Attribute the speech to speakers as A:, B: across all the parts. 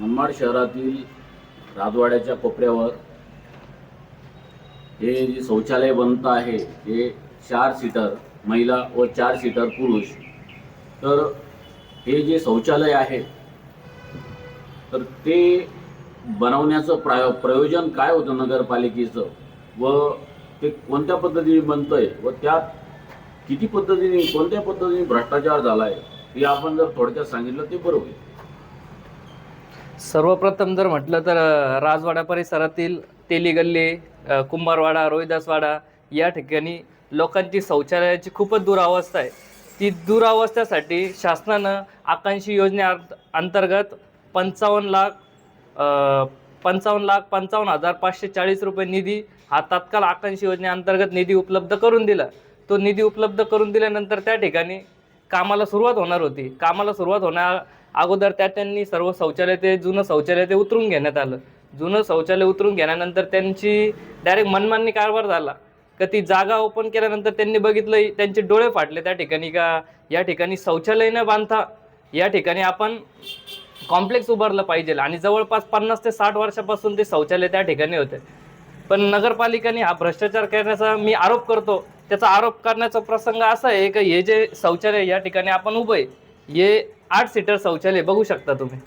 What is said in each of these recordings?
A: मनमाड शहरातील राजवाड्याच्या कोपऱ्यावर हे जे शौचालय बनत आहे हे चार सीटर महिला व चार सीटर पुरुष तर हे जे शौचालय आहे तर ते बनवण्याचं प्राय प्रयोजन काय होतं नगरपालिकेचं? व ते कोणत्या पद्धतीने बनतंय? व त्यात किती पद्धतीने कोणत्या पद्धतीने भ्रष्टाचार झाला आहे हे आपण जर थोडक्यात सांगितलं ते बरोबर
B: सर्वप्रथम जर म्हटलं तर राजवाडा परिसरातील तेली गल्ली कुंभारवाडा रोहिदासवाडा या ठिकाणी लोकांची शौचालयाची खूपच दुरावस्था आहे. ती दुरावस्थेसाठी शासनानं आकांक्षी योजने अंत- अंतर्गत पंचावन्न लाख पंचावन्न लाख पंचावन्न हजार पाचशे चाळीस रुपये निधी हा तात्काळ आकांक्षी योजनेअंतर्गत निधी उपलब्ध करून दिला. तो निधी उपलब्ध करून दिल्यानंतर त्या ठिकाणी कामाला सुरुवात होणार होती. कामाला सुरुवात होण्या अगोदर त्या त्यांनी सर्व शौचालय ते जुनं शौचालय ते उतरून घेण्यात आलं. जुनं शौचालय उतरून घेण्यानंतर त्यांची डायरेक्ट मनमानी कारभार झाला. का ती जागा ओपन केल्यानंतर त्यांनी बघितलं त्यांचे डोळे फाटले त्या ठिकाणी का या ठिकाणी शौचालय न बांधता या ठिकाणी आपण कॉम्प्लेक्स उभारलं पाहिजे. आणि जवळपास पन्नास ते साठ वर्षापासून ते शौचालय त्या ठिकाणी होते. पण नगरपालिकेने हा भ्रष्टाचार करण्याचा मी आरोप करतो. त्याचा आरोप करण्याचा प्रसंग असा आहे की हे जे शौचालय या ठिकाणी आपण उभं आहे हे आठ सीटर शौचालय बघू शकता तुम्ही.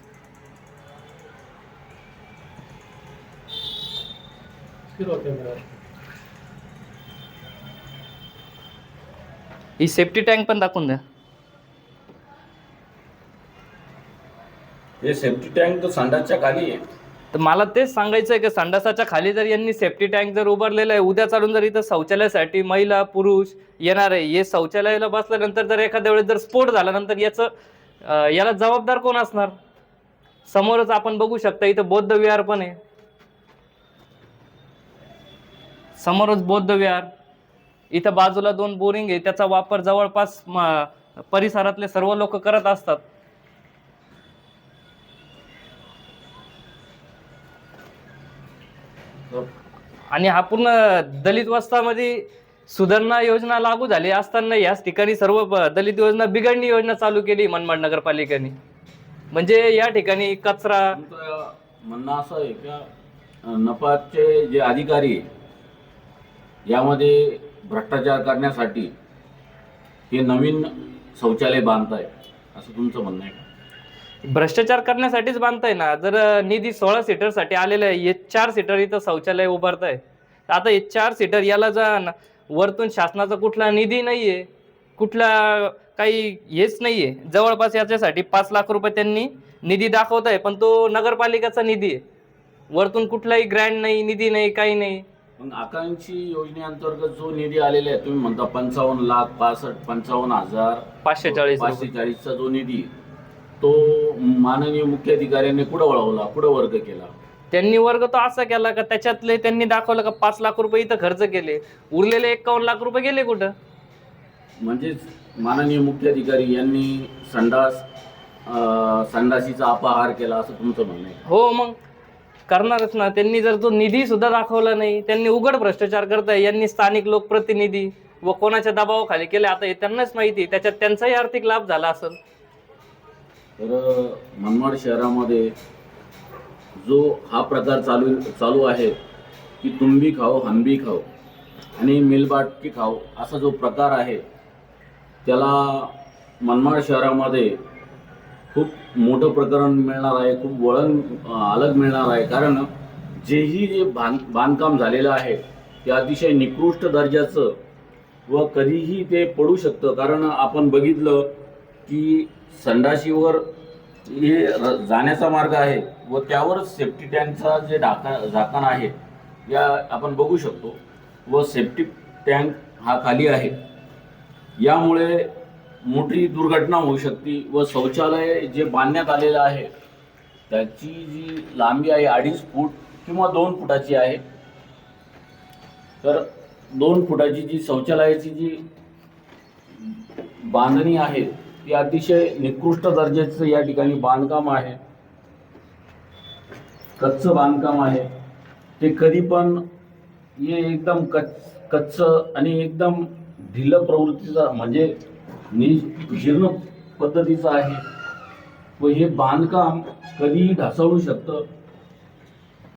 B: ही सेफ्टी टँक पण दाखवून द्या.
A: हे सेफ्टी टँक तर संडासच्या खाली आहे.
B: तर मला तेच सांगायचं आहे की संडासाच्या खाली जर यांनी सेफ्टी टँक जर उभारलेला आहे उद्या चालून जर इथं शौचालयासाठी महिला पुरुष येणार आहे हे शौचालयाला बसल्यानंतर जर एखाद्या वेळेस जर स्फोट झाल्यानंतर याचं याला जबाबदार कोण असणार? समोरच आपण बघू शकता इथं बौद्ध विहार पण आहे. समोरच बौद्ध विहार. इथं बाजूला दोन बोरिंग आहे त्याचा वापर जवळपास परिसरातले सर्व लोक करत असतात. आणि हा पूर्ण दलित वस्तामध्ये सुधारणा योजना लागू झाली असताना याच ठिकाणी सर्व दलित योजना बिघडणी योजना चालू केली मनमाड नगरपालिकेने. म्हणजे या ठिकाणी कचरा
A: म्हणणं असं आहे का नपाचे जे अधिकारी यामध्ये भ्रष्टाचार करण्यासाठी हे नवीन शौचालय बांधताय असं तुमचं म्हणणं आहे का?
B: भ्रष्टाचार करण्यासाठीच बांधताय ना. जर निधी सोळा सीटरसाठी आलेला आहे चार सीटर इथं शौचालय उभारताय. आता हे चार सीटर याला जा न- वरतून शासनाचा कुठला निधी नाहीये कुठला काही हेच नाहीये. जवळपास याच्यासाठी पाच लाख रुपये त्यांनी निधी दाखवत आहे पण तो नगरपालिकेचा निधी आहे. वरतून कुठलाही ग्रँड नाही निधी नाही काही नाही.
A: मग आकांक्षी योजनेअंतर्गत जो निधी आलेला आहे तुम्ही म्हणता पंचावन्न लाख पासष्ट पंचावन्न हजार
B: पाचशे चाळीस
A: पाचशे चाळीसचा जो निधी तो माननीय मुख्याधिकाऱ्यांनी कुठं वळवला कुठं वर्ग केला?
B: त्यांनी वर्ग तो असा केला का त्याच्यातले त्यांनी दाखवलं का पाच लाख रुपये इथं खर्च केले. उरलेले एकावन्न लाख रुपये गेले कुठं?
A: म्हणजेच माननीय मुख्याधिकारी यांनी संडास अं, संडासीचा अपहार केला असं तुमचं म्हणणं आहे.
B: हो मग करणारच ना. त्यांनी जर तो निधी सुद्धा दाखवला नाही त्यांनी उघड भ्रष्टाचार करताय यांनी स्थानिक लोकप्रतिनिधी व कोणाच्या दबावाखाली केले आता हे त्यांनाच माहिती त्याच्यात त्यांचाही आर्थिक लाभ झाला असेल.
A: तर मनमाड शहरामध्ये जो हा प्रकार चालू चालू आहे की तुंबी खाओ हंबी खाओ आणि मिलबाटकी खाओ असा जो प्रकार आहे त्याला मनमाड शहरामध्ये खूप मोठं प्रकरण मिळणार आहे खूप वळण अलग मिळणार आहे. कारण जेही जे बांध बांधकाम झालेलं आहे ते अतिशय निकृष्ट दर्जाचं व कधीही ते पडू शकतं. कारण आपण बघितलं की संडाशीवर हे र- जाण्याचा मार्ग आहे व त्यावर सेफ्टी टँकचा जे ढाका झाकण आहे या आपण बघू शकतो. व सेफ्टी टँक हा खाली आहे. यामुळे मोठी दुर्घटना होऊ शकते व शौचालय जे बांधण्यात आलेलं आहे त्याची जी लांबी आहे अडीच फूट किंवा दोन फुटाची आहे. तर दोन फुटाची जी शौचालयाची जी बांधणी आहे ती अतिशय निकृष्ट दर्जाचं या ठिकाणी बांधकाम आहे. कच्च बांधकाम आहे. ते कधी पण हे एकदम कच कच्च आणि एकदम ढिल प्रवृत्तीचा म्हणजे नि जीर्ण पद्धतीचं आहे. व हे बांधकाम कधीही ढासळू शकतं.